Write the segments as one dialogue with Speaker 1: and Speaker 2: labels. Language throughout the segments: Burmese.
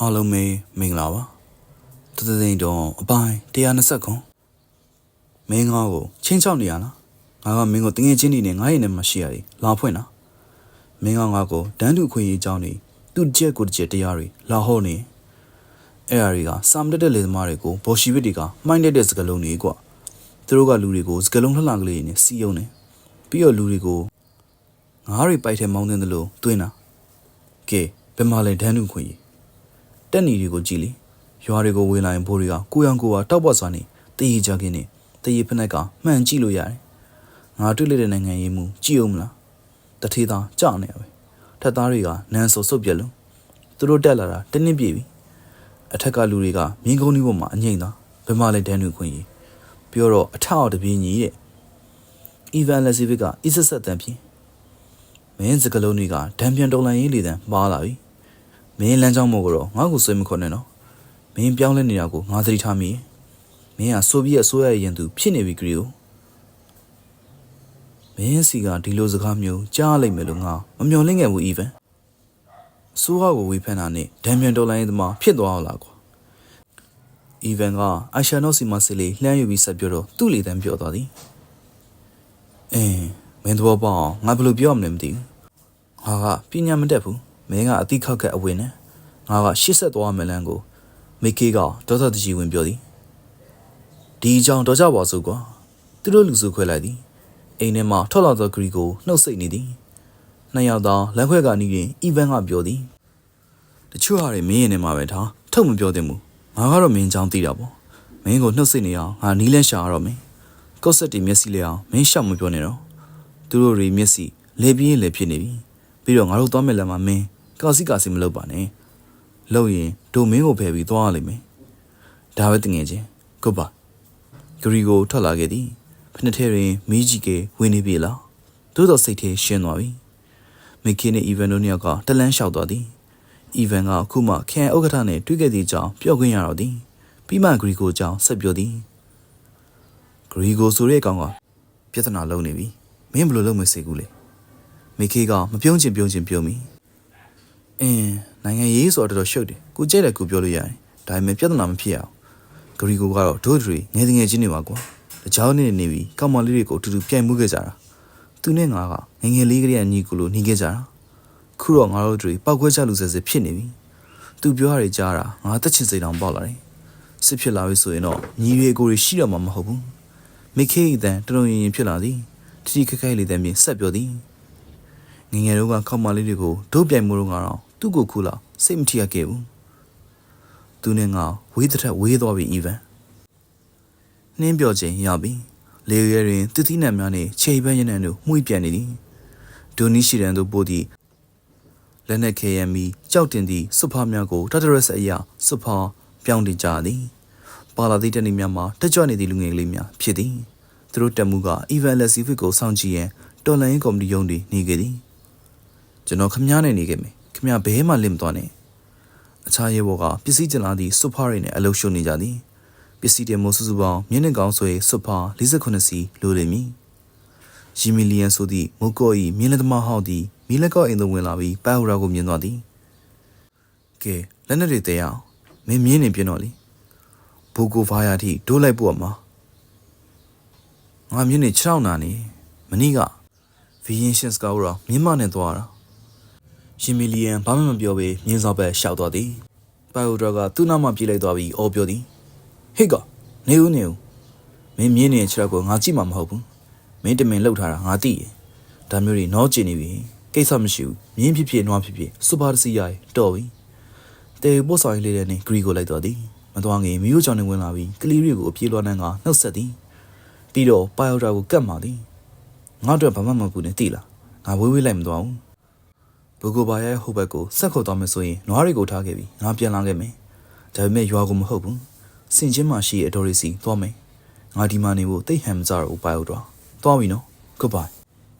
Speaker 1: အားလုံးပဲမင်္ဂလာပါတသသိန်းတော့အပိုင်း120ခွန်မင်းငါ့ကိုချင်းချောက်နေရလားငါကမင်းကိုတငယ်ချင်းနေနဲ့ငါရဲ့နဲ့မှရှိရတယ်လာဖွင့်လားမင်းကငါ့ကိုဒန်းတူခွင့်ရေးကြောင်းနေသူ့ကြက်ကိုတစ်ချက်တရားတွေလာဟောနေအဲ့အရာတွေကစာမတက်တဲ့လေသမားတွေကိုဘော်ရှီဗစ်တွေကမှိုင်းတက်တဲ့စကလုံးတွေကွာသူတို့ကလူတွေကိုစကလုံးလှလှကလေးတွေနဲ့စီယုံနေပြီးတော့လူတွေကိုငါးတွေပိုက်ထဲမောင်းတင်တယ်လို့တွင်းတာကဲဘယ်မှာလဲဒန်းတူခွင့်ရေး တက်နီတွေကိုကြည်လေရွာတွေကိုဝင်လာရင်ဘိုးတွေကကိုရန်ကိုကတောက်ပတ်စွာနေတည်ရကြခင်းနေတည်ရဖက်နှက်ကမှန်ကြည့်လို့ရတယ်ငါတွေ့လိုက်တဲ့နိုင်ငံရေးမှုကြည့်အောင်မလားတထေးသားကြောက်နေရပဲထက်သားတွေကနန်းဆိုစုပ်ပြက်လုံးသူတို့တက်လာတာတင်းနှင်းပြေပြီအထက်ကလူတွေကမြင်းကုန်းကြီးပေါ်မှာအငိမ့်သားဘယ်မှလဲဒန်းတွေခွင့်ကြီးပြောတော့အထအောက်တပြင်းကြီးတဲ့အီဗန်လက်စီဗစ်ကအစ်ဆက်ဆက်တန်ဖြင်းမင်းစကလုံးတွေကဒံပြန်တော်လန်ရေးလေတန်းပါလာပြီ မင်းလမ်းကြောင်းမို့ကတော့ငါ့ကိုဆွဲမခွနဲ့နော်မင်းပြောင်းလဲနေတာကိုငါသတိထားမိမင်းကဆိုဗီယက်အစိုးရရဲ့ရင်သူဖြစ်နေပြီဂရီကိုမင်းစီကဒီလိုစကားမျိုးကြားလိုက်မယ်လို့ငါမမျှော်လင့်ခဲ့ဘူးအီဗန်အစိုးရကိုဝေဖန်တာနဲ့ဒံမြန်ဒေါ်လာရေးသမားဖြစ်သွားအောင်လားကွာအီဗန်ကအိုင်ရှာနိုစီမဆီလေးလှမ်းယူပြီးဆက်ပြောတော့သူ့လေတန်းပြောသွားသည်အင်းမင်းတော့ပေါ့ငါဘယ်လိုပြောရမလဲမသိဘူးဟာကပညာမတတ်ဘူး မင်းကအတိခောက်ခက်အဝင်နဲ့ငါကရှစ်ဆက်သွားမယ်လမ်းကိုမိကေကဒေါသတကြီးဝင်ပြောသည်ဒီအကြောင်းတော့ကြပါစို့ကွာသူတို့လူစုခွဲလိုက်သည်အိမ်ထဲမှာထွက်လာသောဂရီကိုနှုတ်ဆက်နေသည်နှစ်ယောက်သောလမ်းခွဲကနီးရင်အီဗန်ကပြောသည်တချို့ဟာတွေမင်းရင်ထဲမှာပဲထားထုတ်မပြောသင့်ဘူးငါကတော့မင်းကြောင်းသိတာပေါ့မင်းကိုနှုတ်ဆက်နေအောင်ငါနီးလဲရှာရတော့မင်းကော့ဆက်တီမျက်စိလေးအောင်မင်းရှောက်မပြောနဲ့တော့သူတို့တွေမျက်စိလေပြင်းလေဖြစ်နေပြီပြီးတော့ငါတို့သွားမယ်လမ်းမှာမင်း ကာစီကာစီမလုပ်ပါနဲ့လုပ်ရင်ဒိုမင်းကိုဖယ်ပြီးသွားရလိမ့်မယ်ဒါပဲတငယ်ချင်းဂုတ်ပါဂရီကိုထွက်လာခဲ့သည်ဖနှစ်ထဲတွင်မီးကြီးကဝင်နေပြီလားသို့တော့စိတ်ထဲရှင်းသွားပြီမိခင်နဲ့အီဗန်တို့နှစ်ယောက်ကတလန်းလျှောက်သွားသည်အီဗန်ကအခုမှခန်ဥက္ကဋ္ဌနဲ့တွေ့ခဲ့သည့်အကြောင်းပြောခွင့်ရတော့သည်ပြီးမှဂရီကိုအကြောင်းဆက်ပြောသည်ဂရီကိုဆိုတဲ့ကောင်ကပြဿနာလုံးနေပြီမင်းဘယ်လိုလုပ်မစိတ်ကူးလဲမိခေကမပြုံးချင်ပြုံးချင်ပြုံးမိ အင်းနိုင်ငံရေးဆိုတော့တော်တော်ရှုပ်တယ်ကိုကြိုက်တယ်ကိုပြောလို့ရတယ်ဒါပေမဲ့ပြဿနာမဖြစ်အောင်ဂရီကိုကတော့ဒို့ဒရီငယ်တငယ်ချင်းတွေပါကွာတကြောင်နေနေပြီးကောက်မလေးတွေကိုအတူတူပြိုင်မှုခဲ့ကြတာသူနဲ့ငါကငယ်ငယ်လေးကလေးကညီကိုလိုနေခဲ့ကြတာခုတော့ငါတို့တွေပောက်ခွဲချလူဆဲဆဲဖြစ်နေပြီသူပြောရတဲ့ကြားတာငါတက်ချင်စိတ်တောင်ပေါက်လာတယ်စစ်ဖြစ်လာပြီဆိုရင်တော့ညီတွေကိုတွေရှိတော့မှာမဟုတ်ဘူးမိခေအတန်တရုံရင်ရင်ဖြစ်လာသည်တိတိခက်ခဲလေးတည်းမြင်ဆက်ပြောသည်ငယ်ငယ်တုန်းကခောက်မလေးတွေကိုဒုတ်ပြိုင်မှုတော့ကတော့ သူ့ကိုခုလောက်စိတ်မထရခဲ့ဘူးသူနဲ့ငါဝေးတဲ့ထက်ဝေးသွားပြီအီဗန်နှင်းပြောခြင်းရပြီလေရဲတွင်တတိနံများနဲ့ခြေပန်းရနံတို့မှုပြန်နေသည်ဒိုနီရှိရန်တို့ပို့သည့်လက်နက်ခဲယံမီကြောက်တင်သည့်စွဖာများကိုတတရက်စအရာစွဖာပြောင်းတင်ကြသည်ပါလာသည့်တနေများမှာတက်ကြွနေသည့်လူငယ်ကလေးများဖြစ်သည်သူတို့တက်မှုကအီဗန်လက်စီဖစ်ကိုစောင့်ကြည့်ရန်တော်လိုင်းကော်မတီရုံးတွင်နေခဲ့သည်ကျွန်တော်ခမားနဲ့နေခဲ့မယ် ခမားဘဲမှလင့်မသွားနဲ့အခြားရဲဘော်ကပစ္စည်းကျန်လာသည့်စွဖားတွေနဲ့အလုပ်ရှုပ်နေကြသည်ပစ္စည်းတွေမိုးစုစုပေါင်းမြင်းနဲ့ကောင်းဆွဲစွဖား48စီလိုလိမ့်မည်ရီမီလီယံဆိုသည့်မိုးကော့၏မြင်းလက်သမားဟောက်သည်မီလက်ကော့အိမ်သို့ဝင်လာပြီးပိုင်ဟူရာကိုမြင်သွားသည်ကဲလက်နက်တွေတဲရအောင်မင်းမြင်းနေပြင်းတော့လေဘူကိုဖာယာထိဒိုးလိုက်ပို့အမှာငါမြင်းနေ6ထောင်နာနေမနီးကဗီယင်ရှင်းစကားရောမြင်းမနဲ့သွားတာ ရှင်မီလီယံဘာမှမပြောဘဲမြင်းစောက်ဘက်ရှောက်သွားသည်။ပိုင်အိုဒရာကသူ့နောက်မှပြေးလိုက်သွားပြီးအော်ပြောသည်။ဟေ့ကနေဦးနေဦးမင်းမြင်းနေတဲ့ခြေထောက်ကိုငါကြည့်မှာမဟုတ်ဘူး။မင်းတမင်လှုပ်ထားတာငါသိရဲ့။ဒါမျိုးတွေနောကျင်နေပြီ။ကိစ္စမရှိဘူး။မြင်းဖြစ်ဖြစ်နွားဖြစ်ဖြစ်စူပါတစီရရတော်ပြီ။တေပို့ဆောင်ရေးလေးတဲ့နေဂရီကိုလိုက်သွားသည်။မသွားငင်မီယိုချောင်းနဲ့ဝင်လာပြီးကလီရီကိုအပြေးလွှမ်းနှံကနှုတ်ဆက်သည်။ပြီးတော့ပိုင်အိုဒရာကိုကတ်မှသည်။ငါတို့ဘာမှမကူနဲ့တိလား။ငါဝေးဝေးလိုက်မသွားဘူး။ ဘူကိုဘာရဲ့ဟိုဘက်ကိုဆက်ခုတ်သွားမယ်ဆိုရင်နွားတွေကိုထားခဲ့ပြီးငါပြန်လာခဲ့မယ်။ဒါပေမဲ့ရွာကိုမဟုတ်ဘူး။စင်ချင်းမှရှိတဲ့အတော်ရီစီသွားမယ်။ငါဒီမှာနေဖို့တိတ်ဟန်မကြတော့ဘူးပိုင်ဟုတ်တော့။သွားပြီနော်။ Goodbye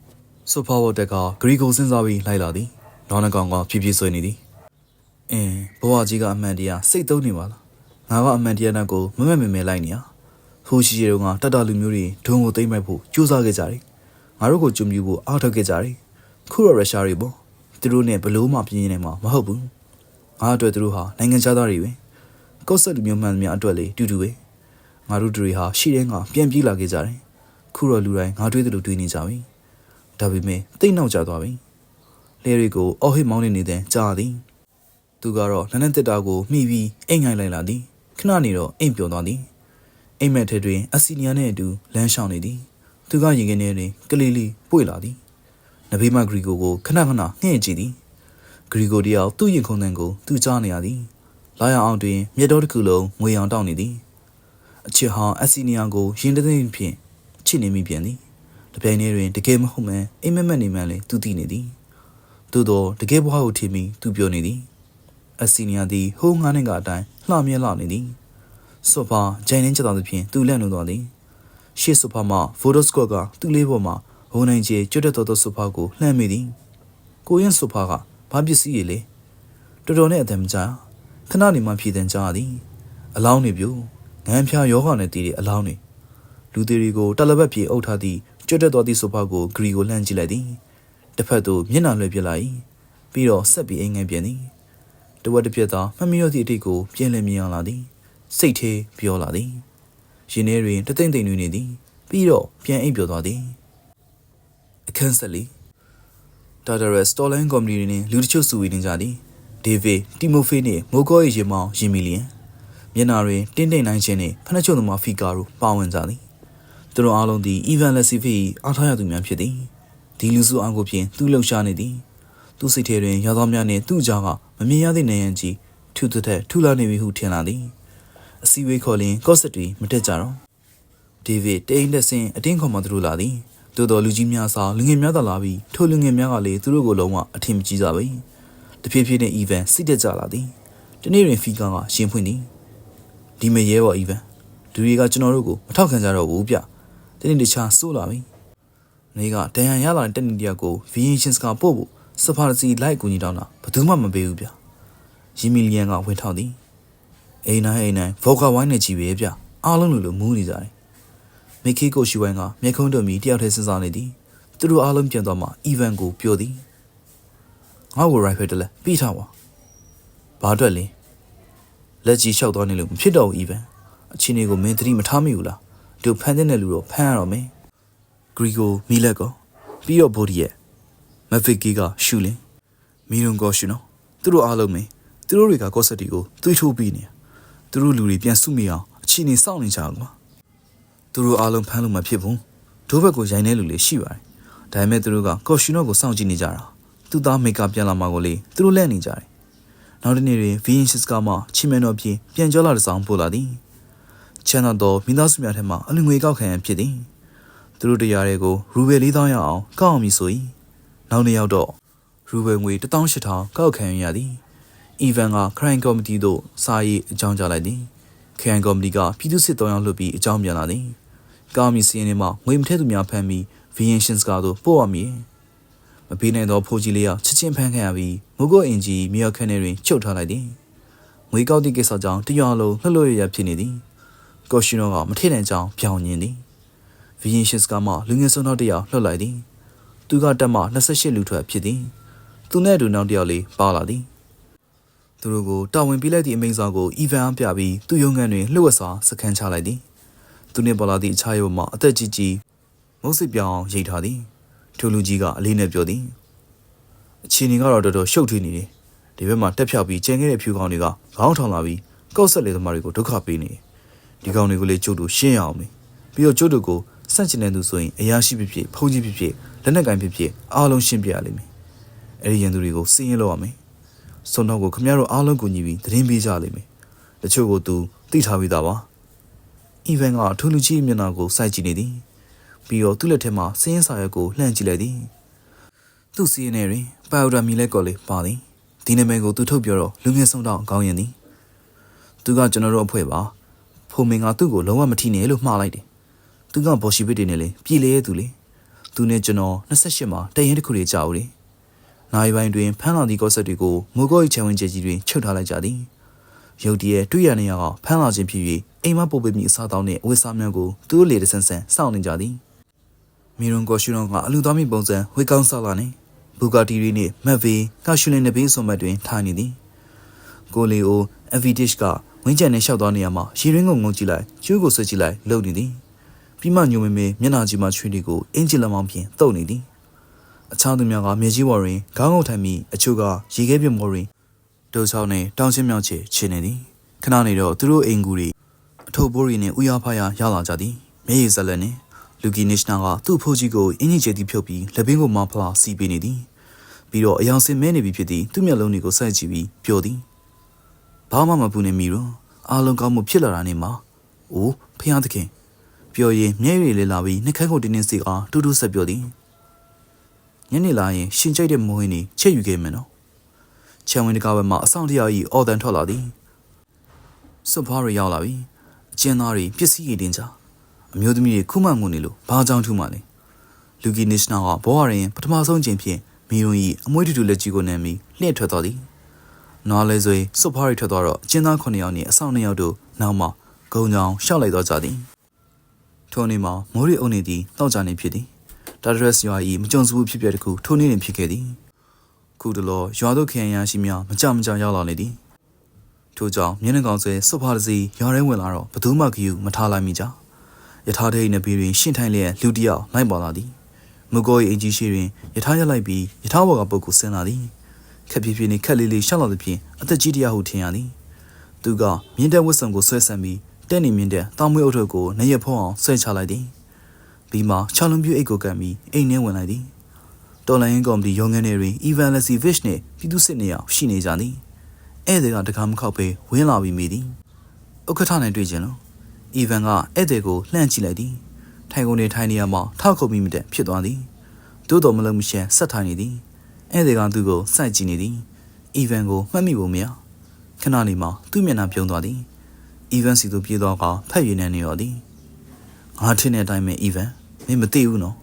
Speaker 1: ။ဆိုဖာဝတ်တက်ကဂရီကိုစဉ်းစားပြီးလိုက်လာသည်။ဒေါနကောင်ကဖြည်းဖြည်းဆွေးနေသည်။အင်းဘဝကြီးကအမှန်တရားစိတ်သုံးနေပါလား။ငါကအမှန်တရားနဲ့ကိုမမက်မမဲလိုက်နေရ။ဟိုရှိရုံကတတလူမျိုးတွေဒုံကိုသိမ့်မိုက်ဖို့ကြိုးစားခဲ့ကြတယ်။ငါတို့ကိုจุ่มပြဖို့အားထုတ်ခဲ့ကြတယ်။ခုတော့ရုရှားတွေပေါ့ သူတို့နဲ့ဘလို့မှပြင်းနေမှာမဟုတ်ဘူးငငါအတွက်သူတို့ဟာနိုင်ငံခြားသားတွေပဲကော့ဆက်လူမျိုးမှန်သမျှအတွက်လေတူတူပဲငါတို့တွေဟာရှေ့တန်းကပြန်ပြေးလာခဲ့ကြတယ်ခုတော့လူတိုင်းငါတွေးတယ်လို့တွေးနေကြပြီဒါပေမဲ့တိတ်နောက်ကျသွားပြီလဲတွေကိုအော်ဟစ်မောင်းနေနေတဲ့ကြားသည်သူကတော့လက်နဲ့တစ်တာကိုမှီပြီးအိမ်ငိုင်းလိုက်လာသည်ခဏနေတော့အိမ်ပျော်သွားသည်အိမ်မက်ထဲတွင်အစီနီယာနှင့်အတူလမ်းလျှောက်နေသည်သူကရင်ကနေတွင်ကလေးလေးပွေလာသည် နဘေးမဂရီကိုကိုခဏခဏငှဲ့ကြည့်သည်ဂရီဂိုတယောက်သူ့ရင်ခုန်တန်ကိုသူကြားနေရသည်လာရအောင်တွင်မြတ်တော်တစ်ခုလုံးငွေအောင်တောင်းနေသည်အချစ်ဟောင်းအစီနီယာကိုရင်တသိန်းဖြင့်ချစ်နေမိပြန်သည်တပြိုင်တည်းတွင်တကယ်မဟုတ်မှန်အိမ်မက်မက်နေမှန်လေသူသိနေသည်သို့တော့တကယ်ဘဝကိုထင်ပြီးသူပြောနေသည်အစီနီယာသည်ဟိုးငါးနှင်းကအတိုင်းလှမြဲလှနေသည်ဆိုဖာဂျိုင်နှင်းချက်တော်သဖြင့်သူလက်နှုံသွားသည်ရှေ့ဆိုဖာမှာဗိုဒိုစကော့ကသူ့လေးပေါ်မှာ ဟိုးနိုင်ကျကျွတ်တက်တော်သောဆိုဖာကိုလှမ်းမိသည်ကိုရင်ဆိုဖာကဘာပစ္စည်းရေလဲတော်တော်နဲ့အတမ်းကြာခဏနေမှဖြည့်တဲ့ကြားသည်အလောင်းနေပြိုငန်းဖြာယောဂနဲ့တည်တဲ့အလောင်းနေလူသေးတွေကိုတလဘက်ပြေအုပ်ထားသည့်ကျွတ်တက်တော်သည့်ဆိုဖာကိုဂရီကိုလှမ်းကြည့်လိုက်သည်တစ်ဖက်သို့မျက်နှာလွှဲပြလိုက်ပြီးတော့ဆက်ပြီးအိမ်ငယ်ပြန်သည်တဝက်တစ်ပြက်သာမမီရောသည့်အတိတ်ကိုပြန်လည်မြင်အောင်လာသည်စိတ်သေးပြောလာသည်ရင်ထဲတွင်တသိမ့်သိမ့်နေသည်ပြီးတော့ပြန်အိပ်ပျော်သွားသည် အခန်းဆက်လီဒါတာရက်စတော်လန်ကော်မတီတွေနဲ့လူတချို့စုဝေးနေကြသည်ဒေးဗစ်တီမိုဖေးနဲ့မိုကောရဲ့ရင်မောင်ယင်မီလီယံမျက်နာတွင်တင်းတိမ်နိုင်ခြင်းနဲ့ဖနှက်ချုံသမားဖီကာတို့ပါဝင်ကြသည်သူတို့အားလုံးသည်အီဗန်လက်စီဖီအားထားရသူများဖြစ်သည်ဒီလူစုအားကိုဖြင့်သူလှုပ်ရှားနေသည်သူစိတ်ထဲတွင်ရောက်သောများနှင့်သူ့ကြောင့်ကမမြင်ရသည့်နေရန်ကြီးထူထထထူလာနေပြီဟုထင်လာသည်အစည်းအဝေးခေါ်လင်ကော့ဆက်တွေမတက်ကြတော့ဒေးဗစ်တိမ်လက်ဆင်အတင်းခေါ်မှသူတို့လာသည် သို့တော်လူကြီးများစားလူငယ်များသာလာပြီးထိုလူငယ်များကလည်းသူတို့ကိုလုံးဝအထင်မကြီးကြပါဘူးတဖြည်းဖြည်းနဲ့အီဗန်စိတ်တက်ကြလာသည်ဒီနေ့တွင်ဖီကန်ကရှင်ဖွင့်သည်ဒီမရဲဘော်အီဗန်ဒူရီကကျွန်တော်တို့ကိုမထောက်ခံကြတော့ဘူးဗျဒီနေ့တခြားစိုးလာပြီနေကတန်ရန်ရလာတဲ့တက်နေတယောက်ကိုဗီယင်ရှင်စကပို့ဖို့စဖာစီလိုက်ကူညီတောင်းတာဘယ်သူမှမပေးဘူးဗျရီမီလီယန်ကဝင်ထောက်သည်အိမ်နိုင်အိမ်နိုင်ဗော်ကာဝိုင်းနဲ့ကြည်ပဲဗျအားလုံးလိုလိုမူးနေကြတယ် မိခေကိုရှိဝိုင်းကမျက်ခုံးတော်မီတယောက်တည်းစဉ်းစားနေသည်သူတို့အားလုံးပြန်သွားမှအီဗန်ကိုပြောသည်ငါ့ကိုရိုင်ဖယ်တလဲပြီးထားပါဘာအတွက်လဲလက်ကြီးလျှောက်သွားနေလို့မဖြစ်တော့ဘူးအီဗန်အချင်းလေးကိုမင်းသတိမထားမိဘူးလားသူဖန်တဲ့နယ်လူတော့ဖန်ရတော့မင်းဂရီကိုမီလက်ကောပြီးတော့ဘိုဒီရဲ့မဖစ်ကီကရှူလင်မီရုံကောရှူနော်သူတို့အားလုံးမင်းသူတို့တွေကကော့ဆက်တီကိုသွေးထိုးပြီးနေသူတို့လူတွေပြန်စုမိအောင်အချင်းနေစောင့်နေကြအောင်ကွာ သူတို့အားလုံးဖမ်းလို့မဖြစ်ဘူးဒိုးဘက်ကိုရိုင်းနေလူလေးရှိပါတယ်ဒါပေမဲ့သူတို့ကကော်ရှူနော့ကိုစောင့်ကြည့်နေကြတာသူသားမိတ်ကပြန်လာမှကိုလေသူတို့လက်နေကြတယ်နောက်တနေ့တွင်ဗီယင်ရှစ်ကမှချီမန်တော်ပြင်ပြန်ကြောလာတဲ့ဆောင်ပို့လာသည်ချန်နာတော်မိသားစုများထဲမှအလူငွေကောက်ခံရန်ဖြစ်သည်သူတို့တရားတွေကိုရူဘယ်၄000ရအောင်ကောက်အောင်မည်ဆို၏နောက်နေ့ရောက်တော့ရူဘယ်ငွေ18000ကောက်ခံရသည်အီဗန်ကခရိုင်ကော်မတီသို့စာရေးအကြောင်းကြားလိုက်သည်ခရိုင်ကော်မတီကပြည်သူစစ်တောင်းရောက်လွှတ်ပြီးအကြောင်းပြန်လာသည် ကာမီစီရင်ထဲမှငွေမထည့်သူများဖမ်းပြီးဗီယင်ရှင်းစကားသို့ပို့ရမည်မပေးနိုင်သောဖိုးကြီးလေးယောက်ချစ်ချင်းဖမ်းခံရပြီးမုတ်ကိုအင်ဂျီမြေရောက်ခန်းထဲတွင်ချုပ်ထားလိုက်သည်ငွေကောက်သည့်ကိစ္စကြောင့်တရွာလုံးလှလွတ်ရရဖြစ်နေသည်ကော်ရှင်တော်ကမထည့်နိုင်ကြောင်းပြောင်းညင်သည်ဗီယင်ရှင်းစကားမှလူငယ်ဆုံးနောက်တစ်ယောက်လှုပ်လိုက်သည်သူကတက်မှ28လူထွက်ဖြစ်သည်သူနဲ့အတူနောက်တစ်ယောက်လေးပါလာသည်သူတို့ကိုတာဝန်ပေးလိုက်သည့်အမိန့်စာကိုအီဗန်အားပြပြီးသူ့ရုံးခန်းတွင်လှုပ်ဝက်စွာစခန်းချလိုက်သည် သူနှင့်ပေါ်လာသည့်အခြားရုံမှအသက်ကြီးကြီးမုတ်စစ်ပြောင်းရိတ်ထားသည်ထိုလူကြီးကအလေးနဲ့ပြောသည်အချင်းနေကတော့တော်တော်ရှုပ်ထွေးနေတယ်ဒီဘက်မှာတက်ဖြောက်ပြီးကျန်ခဲ့တဲ့ဖြူကောင်တွေကခေါင်းထောင်လာပြီးကောက်ဆက်လေသမားတွေကိုဒုက္ခပေးနေတယ်ဒီကောင်တွေကိုလေကျုပ်တို့ရှင်းရအောင်မေပြီးတော့ကျုပ်တို့ကိုစန့်ကျင်တဲ့သူဆိုရင်အရာရှိဖြစ်ဖြစ်ဖုန်ကြီးဖြစ်ဖြစ်လက်နက်ကင်ဖြစ်ဖြစ်အားလုံးရှင်းပြရလိမ့်မယ်အဲ့ဒီရန်သူတွေကိုစီးရင်လောက်ရမယ်စွန်တော့ကိုခမရတို့အားလုံးကူညီပြီးသတင်းပေးကြလိမ့်မယ်တချို့ကိုသူသိထားပြီးသားပါ အီဗန်ကထူလူကြီးမျက်နှာကိုစိုက်ကြည့်နေသည်ပြီးတော့သူ့လက်ထဲမှာစင်းစာရွက်ကိုလှမ်းကြည့်လိုက်သည်သူ့စီးရင်ထဲတွင်ပါဝဒါမီလက်ကော်လေးပါသည်ဒီနာမည်ကိုသူထုတ်ပြောတော့လူငယ်ဆုံးတော့ကောင်းရင်သည်သူကကျွန်တော်တို့အဖွဲ့ပါဖိုမင်ကသူ့ကိုလုံးဝမထိနဲ့လို့မှားလိုက်တယ်သူကဘော်ရှိဘစ်တွေနဲ့လေပြည်လေရဲ့သူလေသူနဲ့ကျွန်တော်28မှာတရင်တစ်ခုတွေကြောက်တယ်နိုင်ပိုင်းတွင်ဖမ်းလာသည့်ကော့ဆက်တွေကိုမူကော့၏ခြံဝင်ကျကြီးတွင်ချုပ်ထားလိုက်ကြသည် ရုတ်တရက်တွေ့ရနေရကဖမ်းလာခြင်းဖြစ်၍အိမ်မပို့ပေးမိအစားတောင်းနှင့်အဝတ်စားများကိုသူတို့လေတဆန်းဆန်းစောင့်နေကြသည်မီရွန်ကောရှူရွန်ကအလူသားမိပုံစံဝေကောင်းဆောက်လာနေဘူဂါတီရီနှင့်မက်ဗီကရှူလင်နဘေးဆွန်မတ်တွင်ထိုင်နေသည်ကိုလီအိုအဗီဒစ်ကဝင်းကျန်နဲ့ရှောက်သွားနေရမှာရေရင်းကိုငုံကြည့်လိုက်ကျိုးကိုဆွဲကြည့်လိုက်လှုပ်နေသည်ပြီးမှညိုမေမေမျက်နှာကြီးမှချွေးတွေကိုအင်ဂျီလမောင်းဖြင့်တုပ်နေသည်အခြားသူများကမြေကြီးပေါ်တွင်ခေါင်းငုံထိုင်ပြီးအချို့ကရေခဲပြမော်တွင် ဒုချောင်းနဲ့တောင်ချင်းမြောက်ချေချနေသည်ခဏနေတော့သူတို့အိမ်ကူတွေအထုပ်ပိုးရီနဲ့ဥယျာဖားရရောက်လာကြသည်မျက်ရည်စက်လက်နဲ့လူကီနစ်နာကသူ့ဖိုးကြီးကိုအင်းကြီးကျဲတီဖြုတ်ပြီးလက်ပင်ကိုမောင်းဖလာစီးပေးနေသည်ပြီးတော့အယောင်စင်မဲနေပြီဖြစ်သည်သူ့မျက်လုံးတွေကိုစိုက်ကြည့်ပြီးပြောသည်ဘာမှမပူနေမိတော့အားလုံးကောင်းမှုဖြစ်လာတာနေမှာ။အိုးဖျားသခင်ပြောရင်မျက်ရည်လေးလာပြီးနှက်ခမ်းကိုတင်းတင်းစီအားတူးတူးဆက်ပြောသည်။ညနေလာရင်ရှင်ကြိုက်တဲ့မိုးဟင်းကြီးချက်ယူခဲ့မယ်နော်။ ချန်ဝင်တကားဘက်မှာအဆောင်တရားကြီးအော်တန်ထွက်လာသည်။စွပ်ဖွားရရောက်လာပြီ။အကျဉ်းသားတွေပစ္စည်းရည်တင်ကြ။အမျိုးသမီးတွေခုမှငုံနေလို့ဘာကြောင့်ထူးမှလဲ။လူကီနစ်နာကဘောရရင်ပထမဆုံးချိန်ဖြင့်မီယွန်ကြီးအမွှေးတူတူလက်ကြီးကိုနမ်းပြီးလှည့်ထွက်သွားသည်။နွားလဲဆွေစွတ်ဖားရီထွက်သွားတော့အကျဉ်းသား9ယောက်နဲ့အဆောင်2ယောက်တို့နောက်မှဂုံကြောင်ရှောက်လိုက်သွားကြသည်ထိုနေ့မှာမိုးရီအုံနေသည်တောက်ကြနေဖြစ်သည်ဒါဒရက်စ်ရွာ၏မကြုံစဘူးဖြစ်ပျက်တစ်ခုထိုနေ့တွင်ဖြစ်ခဲ့သည် ခုတလောရွာတို့ခရိုင်ရရှိများမကြမကြရောက်လာနေသည်ထို့ကြောင့်မျက်နှာကောင်ဆွဲစွတ်ဖားတစ်စီးရွာထဲဝင်လာတော့ဘသူမှဂယူမထားလိုက်မိကြယထာဒိတ်နဘေးတွင်ရှင့်ထိုင်လျက်လူတစ်ယောက်လိုက်ပါလာသည်မကို၏အင်ကြီးရှိတွင်ယထာရက်လိုက်ပြီးယထာဘော်ကပုတ်ကိုဆင်းလာသည်ခက်ဖြည်းဖြည်းနဲ့ခက်လေးလေးရှောက်လာသဖြင့်အသက်ကြီးတရားဟုထင်ရသည်သူကမြင်းတက်ဝတ်စုံကိုဆွဲဆန့်ပြီးတက်နေမြင့်တဲ့တောင်မွေးအုပ်ထုပ်ကိုနရက်ဖုံးအောင်ဆွဲချလိုက်သည်ပြီးမှချောင်းလုံးပြူအိတ်ကိုကန်ပြီးအိမ်ထဲဝင်လိုက်သည် တော်လိုင်းကော်မတီရုံးခန်းထဲတွင်အီဗန်လက်စီဗစ်နှင့်ပြည်သူစစ်နေအောင်ရှိနေကြသည်ဧည့်သည်ကတကားမခောက်ပဲဝင်းလာပြီးမိသည်ဥက္ကဋ္ဌနဲ့တွေ့ကြလို့အီဗန်ကဧည့်သည်ကိုလှမ်းကြည့်လိုက်သည်ထိုင်ကုန်နေထိုင်နေရမှထောက်ခုတ်မိမိတဲ့ဖြစ်သွားသည်သို့တော်မလုံးမရှန်ဆက်ထိုင်နေသည်ဧည့်သည်ကသူ့ကိုစိုက်ကြည့်နေသည်။အီဗန်ကိုမှတ်မိဖို့မရ။ခဏနေမှသူ့မျက်နှာပြုံးသွားသည်။အီဗန်စီတို့ပြေးတော့ကဖက်ရည်နေနေရောသည်။ငါထင်တဲ့အတိုင်းပဲအီဗန်မင်းမသိဘူးနော်။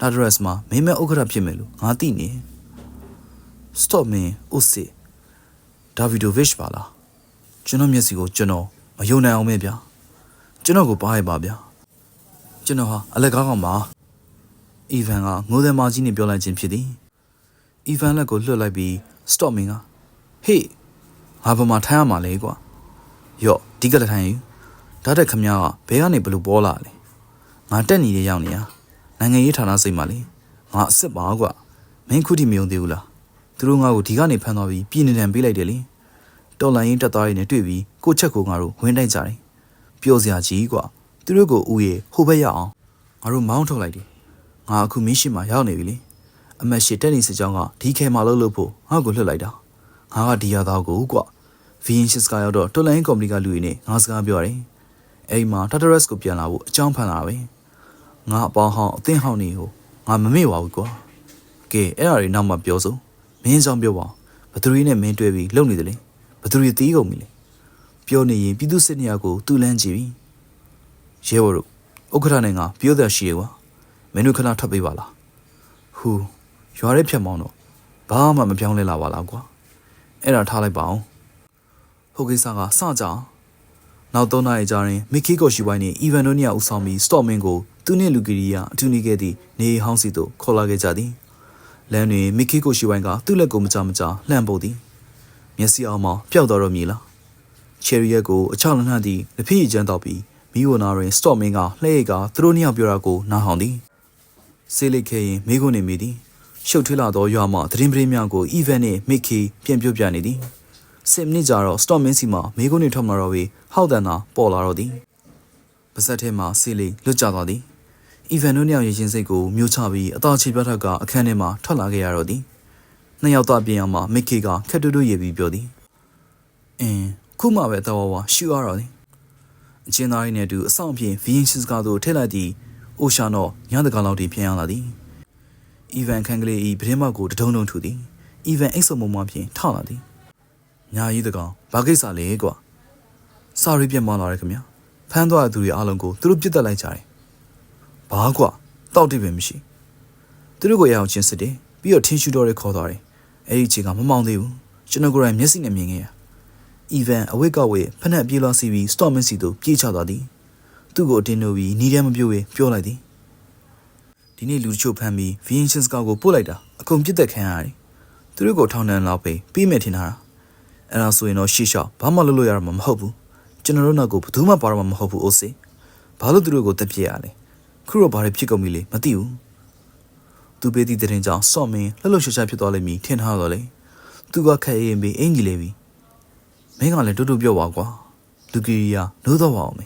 Speaker 1: ဒါဒရက်စ်မှာမင်းမဲဥက္ကဋ္ဌဖြစ်မယ်လို့ငါသိနေ။ Stop မင်းဥစစ်ဒါဗီဒိုဗစ်ပါလား။ကျွန်တော်မျက်စိကိုကျွန်တော်မယုံနိုင်အောင်ပဲဗျာ။ကျွန်တော်ကိုပါရပါဗျာ။ကျွန်တော်ဟာအလက်ကားကောင်ပါ။အီဗန်ကငိုသည်မကြီးနဲ့ပြောလိုက်ခြင်းဖြစ်သည်။အီဗန်လက်ကိုလွှတ်လိုက်ပြီးစတော့မင်းကဟေးငါဘာမှထိုင်ရမှာလဲကွာယော့ဒီကတထိုင်ယူဒါတက်ခမ ्या ကဘဲကနေဘလို့ပေါ်လာလဲငါတက်နေတဲ့ရောက်နေရ နိုင်ငံရေးဌာနစိတ်မှာလေငါအစ်စ်ပါကွာမင်းခုထိမယုံသေးဘူးလားသူတို့ငါ့ကိုဒီကနေဖမ်းသွားပြီးပြည်နေတံပေးလိုက်တယ်လေတော်လိုင်းရင်တက်သားရင်းနဲ့တွေ့ပြီးကိုချက်ကိုငါတို့ဝင်တိုက်ကြတယ်ပျော်စရာကြီးကွာသူတို့ကိုဦးရေဟိုဘက်ရောက်အောင်ငါတို့မောင်းထုတ်လိုက်တယ်ငါအခုမင်းရှိမှရောက်နေပြီလေအမတ်ရှိတက်နေစကြောင်းကဒီခဲမှာလှုပ်လို့ဖို့ငါ့ကိုလှုပ်လိုက်တာငါကဒီရသားကိုကွာဗီယင်ရှစ်ကရောက်တော့တော်လိုင်းကော်မတီကလူတွေနဲ့ငါစကားပြောတယ်အဲ့ဒီမှာတာတရက်စ်ကိုပြန်လာဖို့အကြောင်းဖန်လာပဲ ငါအပေါင်းဟောင်းအသင်းဟောင်းနေဟိုငါမမေ့ပါဘူးကွာကဲအဲ့ဒါတွေနောက်မှပြောစို့မင်းကြောင့်ပြောပါဘသူတွေနဲ့မင်းတွေ့ပြီးလုံနေတယ်လေဘသူတွေတီးကုန်ပြီလေပြောနေရင်ပြည်သူစစ်နေရာကိုတူလန်းကြည့်ပြီရဲဘော်တို့ဥက္ကဋ္ဌနဲ့ငါပြောတဲ့ရှိရကွာမင်းတို့ခဏထွက်ပေးပါလားဟူရွာရဲဖြတ်မောင်းတော့ဘာမှမပြောင်းလဲလာပါလားကွာအဲ့ဒါထားလိုက်ပါအောင်ဟိုကိစ္စကစကြအောင်နောက်၃နာရီကြာရင်မီကီကိုရှိပိုင်းနဲ့အီဗန်ဒိုနီယာဦးဆောင်ပြီးစတော့မင်းကို သူနှင့်လူကီရီယာအထူးနေခဲ့သည့်နေဟောင်းစီသို့ခေါ်လာခဲ့ကြသည်လမ်းတွင်မီကီကိုရှိပိုင်းကသူ့လက်ကိုမကြမကြာလှမ်းပို့သည်မျက်စိအောင်မှပျောက်သွားတော့မည်လားချယ်ရီရက်ကိုအချောက်လန့်လှမ်းသည့်လက်ဖက်ရည်ကျန်းတော့ပြီးမီဝနာတွင်စတော့မင်းကလှည့်ရိတ်ကသူတို့နှစ်ယောက်ပြောတာကိုနားဟောင်သည်ဆေးလိတ်ခဲရင်မိခွန်းနေမိသည်ရှုပ်ထွေးလာသောရွာမှသတင်းပရိများကိုအီဗန်နှင့်မစ်ခီပြန်ပြောပြနေသည်10မိနစ်ကြာတော့စတော့မင်းစီမှမိကုန်းနေထွက်လာတော့ပြီးဟောက်တန်သာပေါ်လာတော့သည်ပါဇက်ထဲမှဆေးလေးလွတ်ကျသွားသည် အီဗန်တို့နှစ်ယောက်ရဲ့ရင်စိတ်ကိုမျိုးချပြီးအသာချေပြတ်ထက်ကအခန်းထဲမှထွက်လာခဲ့ရတော့သည်နှစ်ယောက်သားပြင်အောင်မှမစ်ခီကခက်တူတူရေးပြီးပြောသည်အင်းခုမှပဲတော့ဝါရှူရတော့သည်အချင်းသားရင်းနဲ့အတူအဆောင်အပြင်ဗီယင်ရှစ်ကားသို့ထည့်လိုက်သည့်အိုရှာနော့ညတကောင်လောက်ထိပြန်ရလာသည်အီဗန်ခန်ကလေးဤပထမကိုတထုံထုံထူသည်အီဗန်အိတ်ဆုံမုံမဖြင့်ထောက်လာသည်ညာကြီးတကောင်ဘာကိစ္စလဲကွာစာရီပြတ်မောင်းလာတယ်ခင်ဗျာဖမ်းသွားတဲ့သူတွေအားလုံးကိုသူတို့ပြစ်တက်လိုက်ကြတယ် ဘာကွာတောက်တိပင်မရှိသူတို့ကိုရအောင်ချင်းစစ်တယ်ပြီးတော့ထင်းရှူတော်တွေခေါ်သွားတယ်အဲ့ဒီအချိန်ကမမောင်းသေးဘူးကျွန်တော်ကိုယ်တိုင်မျက်စိနဲ့မြင်ခဲ့ရအီဗန်အဝိတ်ကဝေဖက်နှက်ပြေးလာစီပြီးစတော့မင်းစီတို့ပြေးချသွားသည်သူ့ကိုအတင်းလို့ပြီးနီးထဲမပြိုးဝေပြောလိုက်သည်ဒီနေ့လူတချို့ဖမ်းပြီးဗီယင်ရှင်စကောက်ကိုပို့လိုက်တာအကုန်ပြစ်သက်ခံရတယ်။သူတို့ကိုထောင်ဒဏ်လောက်ပဲပေးမယ်ထင်တာ။အအဲ့ဒါဆိုရင်တော့ရှေ့လျှောက်ဘာမှလုပ်လို့ရမှာမဟုတ်ဘူးကျွန်တော်တို့နောက်ကိုဘယ်သူမှပါတော့မှာမဟုတ်ဘူးအိုစေဘာလို့သူတို့ကိုတက်ပြစ်ရလဲ ခုတော့ဘာတွေဖြစ်ကုန်ပြီလဲမသိဘူးသူပေးသည့်တဲ့ရင်ကြောင့်စော့မင်းလှလှရှာရှာဖြစ်သွားလိမ့်မည်ထင်ထားတော့လေသူကခက်ရင်ပြီးအင်ကြီးလေးပြီမင်းကလည်းတူတူပြောပါကွာလူကြီးရီယာနိုးတော့ပါအောင်မေ